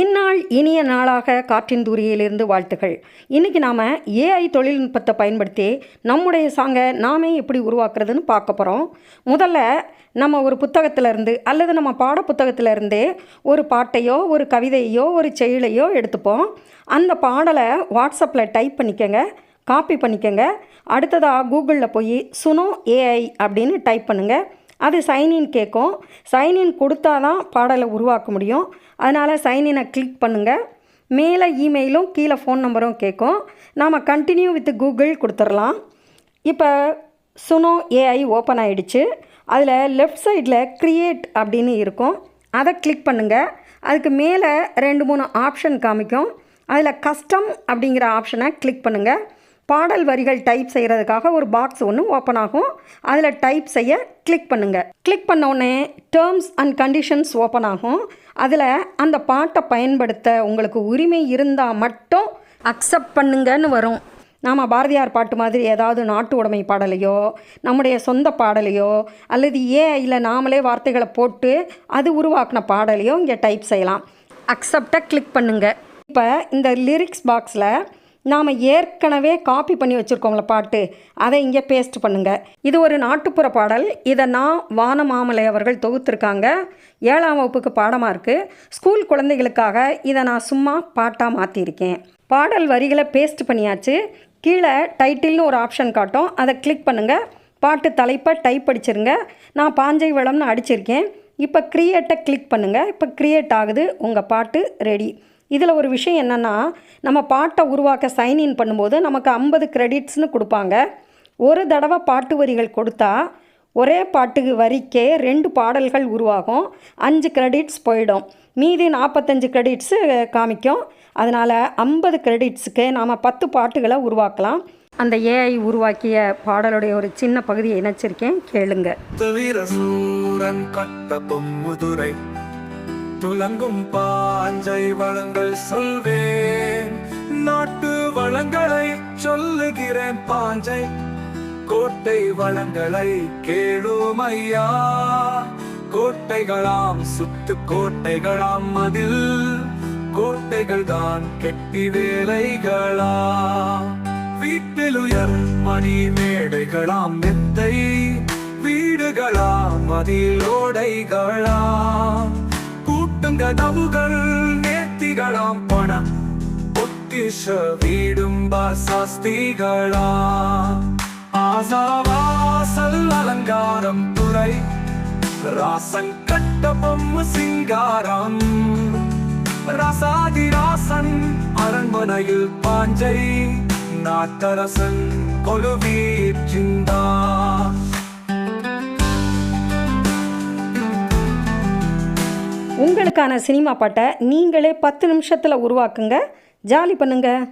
இந்நாள் இனிய நாளாக காற்றின் தூரியிலிருந்து வாழ்த்துகள். இன்றைக்கி நாம் ஏஐ தொழில்நுட்பத்தை பயன்படுத்தி நம்முடைய சாங்கை நாமே எப்படி உருவாக்குறதுன்னு பார்க்க போகிறோம் முதல்ல நம்ம ஒரு புத்தகத்திலேருந்து அல்லது நம்ம பாட புத்தகத்திலேருந்தே ஒரு பாட்டையோ ஒரு கவிதையோ ஒரு செயலையோ எடுத்துப்போம். அந்த பாடலை வாட்ஸ்அப்பில் டைப் பண்ணிக்கோங்க காப்பி பண்ணிக்கோங்க. அடுத்ததாக கூகுளில் போய் சுனோ ஏஐ அப்படின்னு டைப் பண்ணுங்கள் அது சைன்இன் கேட்கும் சைன்இன் கொடுத்தா தான் பாடலை உருவாக்க முடியும். அதனால் சைன்இனை கிளிக் பண்ணுங்கள் மேலே இமெயிலும் கீழே ஃபோன் நம்பரும் கேட்கும் நாம் கண்டினியூ வித் கூகுள் கொடுத்துடலாம். இப்போ சுனோ ஏஐ ஓப்பன் ஆகிடுச்சு அதில் லெஃப்ட் சைடில் க்ரியேட் அப்படின்னு இருக்கும். அதை கிளிக் பண்ணுங்கள் அதுக்கு மேலே ரெண்டு மூணு ஆப்ஷன் காமிக்கும். அதில் கஸ்டம் அப்படிங்கிற ஆப்ஷனை கிளிக் பண்ணுங்கள் பாடல் வரிகள் டைப் செய்கிறதுக்காக ஒரு பாக்ஸ் ஒன்று ஓப்பன் ஆகும். அதில் டைப் செய்ய கிளிக் பண்ணுங்கள் கிளிக் பண்ணோடனே டேர்ம்ஸ் அண்ட் கண்டிஷன்ஸ் ஓப்பன் ஆகும். அதில் அந்த பாட்டை பயன்படுத்த உங்களுக்கு உரிமை இருந்தால் மட்டும் அக்செப்ட் பண்ணுங்கன்னு வரும். நாம் பாரதியார் பாட்டு மாதிரி ஏதாவது நாட்டு உடைமை பாடலையோ நம்முடைய சொந்த பாடலையோ அல்லது ஏஐயில் நாமளே வார்த்தைகளை போட்டு அது உருவாக்கின பாடலையோ இங்கே டைப் செய்யலாம். அக்செப்டை கிளிக் பண்ணுங்கள் இப்போ இந்த லிரிக்ஸ் பாக்ஸில் நாம் ஏற்கனவே காப்பி பண்ணி வச்சுருக்கோங்கள பாட்டு அதை இங்கே பேஸ்ட் பண்ணுங்கள் இது ஒரு நாட்டுப்புற பாடல். இதை நான் வானமாமலை அவர்கள் தொகுத்துருக்காங்க. ஏழாம் வகுப்புக்கு பாடமாக இருக்குது ஸ்கூல் குழந்தைகளுக்காக இதை நான் சும்மா பாட்டாக மாற்றியிருக்கேன் பாடல் வரிகளை பேஸ்ட் பண்ணியாச்சு. கீழே டைட்டில்னு ஒரு ஆப்ஷன் காட்டும். அதை கிளிக் பண்ணுங்கள் பாட்டு தலைப்பை டைப் அடிச்சிருங்க. நான் பாஞ்சை வளம்னு அடிச்சிருக்கேன். இப்போ க்ரியேட்டை கிளிக் பண்ணுங்கள் இப்போ க்ரியேட் ஆகுது. உங்கள் பாட்டு ரெடி இதில் ஒரு விஷயம் என்னென்னா நம்ம பாட்டை உருவாக்க சைன்இன் பண்ணும்போது நமக்கு ஐம்பது கிரெடிட்ஸ்னு கொடுப்பாங்க. ஒரு தடவை பாட்டு வரிகள் கொடுத்தா ஒரே பாட்டு வரிக்கே ரெண்டு பாடல்கள் உருவாகும். அஞ்சு கிரெடிட்ஸ் போயிடும். மீதி நாற்பத்தஞ்சு கிரெடிட்ஸு காமிக்கும். அதனால் ஐம்பது கிரெடிட்ஸுக்கு நாம் பத்து பாட்டுகளை உருவாக்கலாம். அந்த ஏஐ உருவாக்கிய பாடலுடைய ஒரு சின்ன பகுதியை இணைச்சிருக்கேன். கேளுங்க. துலங்கும் பாஞ்சை வளங்கள் சொல்வேன். நாட்டு வளங்களை சொல்லுகிறேன் பாஞ்சை. கோட்டை வளங்களை கேளும் ஐயா கோட்டைகளாம் சுத்து கோட்டைகளாம் அதில் கோட்டைகள் தான் கெட்டி வேலைகளா? வீட்டில் உயர் மணி மேடைகளாம் மெத்தை வீடுகளாம் மதிலோடைகளாம் கூட்டும் கதவுகள் நேர்த்திகளாம் பணம் பொக்கிஷ வீடும் சாஸ்திகளா? ஆசாவாசல் அலங்காரம் துறை ராசன் கட்ட பொம்மு சிங்காரம். ரசாதி ராசன் அரண்மனையில் பாஞ்சை நாட்டரசன் கொலுவீர் உங்களுக்கான சினிமா பாட்டை நீங்களே பத்து நிமிஷத்தில் உருவாக்குங்க. ஜாலி பண்ணுங்கள்